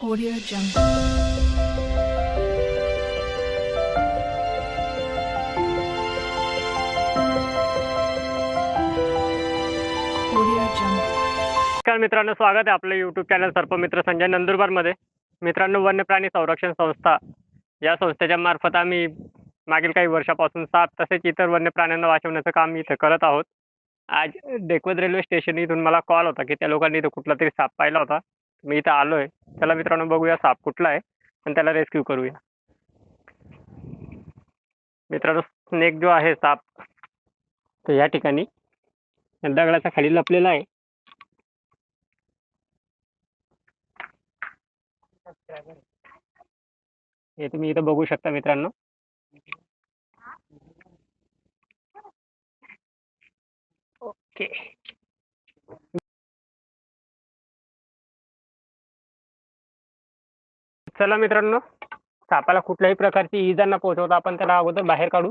Audio Jungle. नमस्कार मित्रांनो स्वागत आहे आपलं यूट्यूब चॅनल सर्पमित्र संजय नंदुरबारमध्ये मित्रांनो वन्य प्राणी संरक्षण संस्था या संस्थेच्या मार्फत आम्ही मागील काही वर्षापासून साप तसेच इतर वन्य प्राण्यांना वाचवण्याचं काम इथं करत आहोत. आज डेकवद रेल्वे स्टेशन इथून मला कॉल होता की त्या लोकांनी इथं कुठला तरी साप पाहिला होता. मी इथं आलो आहे चला मित्रांनो बघूया साप कुठला आहे आणि त्याला रेस्क्यू करूया. मित्रांनो स्नेक जो आहे साप तो या ठिकाणी दगडाचा दगडाच्या खाली लपलेला आहे. हे तुम्ही इथं बघू शकता मित्रांनो. ओके चला मित्रांनो सापाला कुठल्याही प्रकारची इजा न पोहोचवता आपण त्याला अगोदर बाहेर काढू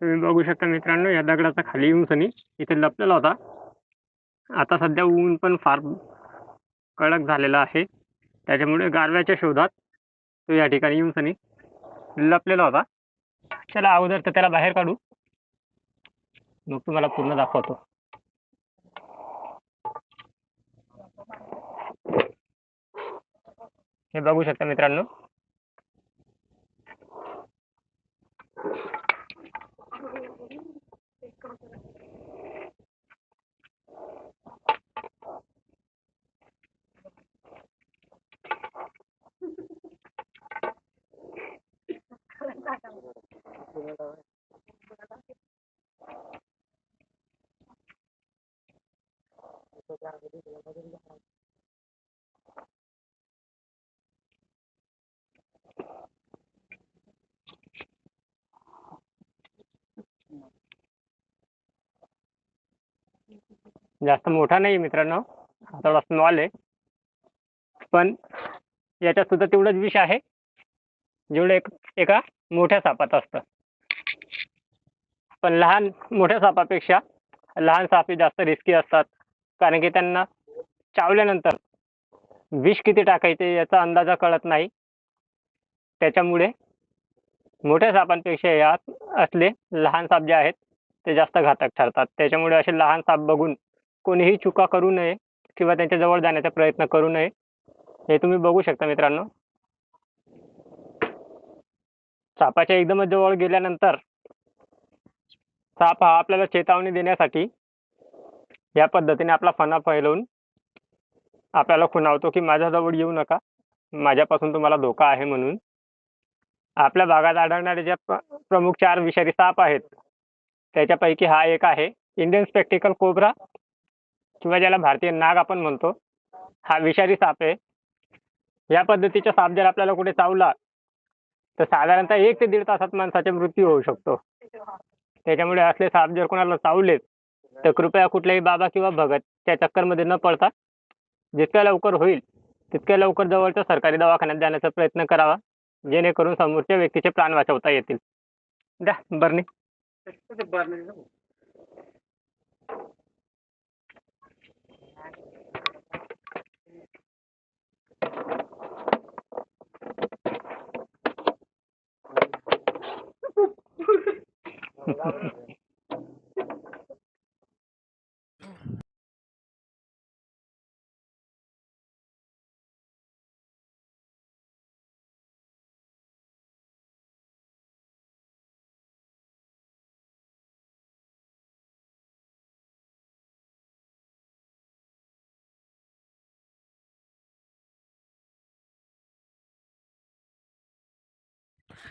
तुम्ही बघू शकता मित्रांनो या दगडाचा खाली येऊन सनी इथे लपलेला होता. आता सध्या ऊन पण फार कडक झालेला आहे. त्याच्यामुळे गारव्याच्या शोधात तो या ठिकाणी येऊन सनी लपलेला होता. चला अगोदर तर त्याला बाहेर काढू. मग तुम्हाला पूर्ण दाखवतो. हे बघू शकता मित्रांनो. जास्त मोठा नाही मित्रांनो. हा थोडा स्मॉल आहे. पण याच्यात सुद्धा तेवढंच विष आहे. जेवढं एक एका मोठ्या सापात असतं. पण लहान मोठ्या सापापेक्षा लहान साप हे जास्त रिस्की असतात. कारण की त्यांना चावल्यानंतर विष किती टाकायचे याचा अंदाजा कळत नाही. त्याच्यामुळे मोठ्या सापांपेक्षा यात असले लहान साप जे आहेत ते जास्त घातक ठरतात. त्याच्यामुळे असे लहान साप बघून कोणीही चुका करू नये किंवा त्यांच्या जवळ जाण्याचा प्रयत्न करू नये हे तुम्ही बघू शकता मित्रांनो. सापाच्या एकदमच जवळ गेल्यानंतर साप हा आपल्याला चेतावणी देण्यासाठी या पद्धतीने आपला फणा फैलवून आपल्याला खुणावतो की माझ्याजवळ येऊ नका. माझ्यापासून तुम्हाला धोका आहे म्हणून. आपल्या भागात आढळणारे ज्या प्रमुख चार विषारी साप आहेत त्याच्यापैकी हा एक आहे. इंडियन स्पेक्टिकल कोबरा किंवा ज्याला भारतीय नाग आपण म्हणतो हा विषारी साप आहे. या पद्धतीचा साप जर आपल्याला कुठे चावला तर साधारणतः एक ते दीड तासात माणसाचा मृत्यू होऊ शकतो. त्याच्यामुळे असले साप जर कोणाला चावले तर कृपया कुठल्याही बाबा किंवा भगत त्या चक्करमध्ये न पडता जितक्या लवकर होईल तितक्या लवकर जवळच्या सरकारी दवाखान्यात जाण्याचा प्रयत्न करावा जेणेकरून समोरच्या व्यक्तीचे प्राण वाचवता येतील. द्या बरणी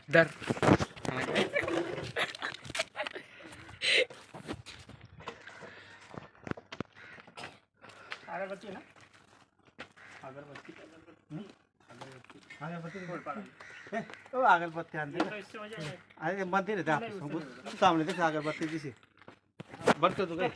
Dar. अगरबत्ती ना? अगरबत्ती. ओ अगरबत्ती. आणते ना. अरे मंदिर आहे ते आपलं समोर. सामने ते अगरबत्ती दिसे बघतो तू काय.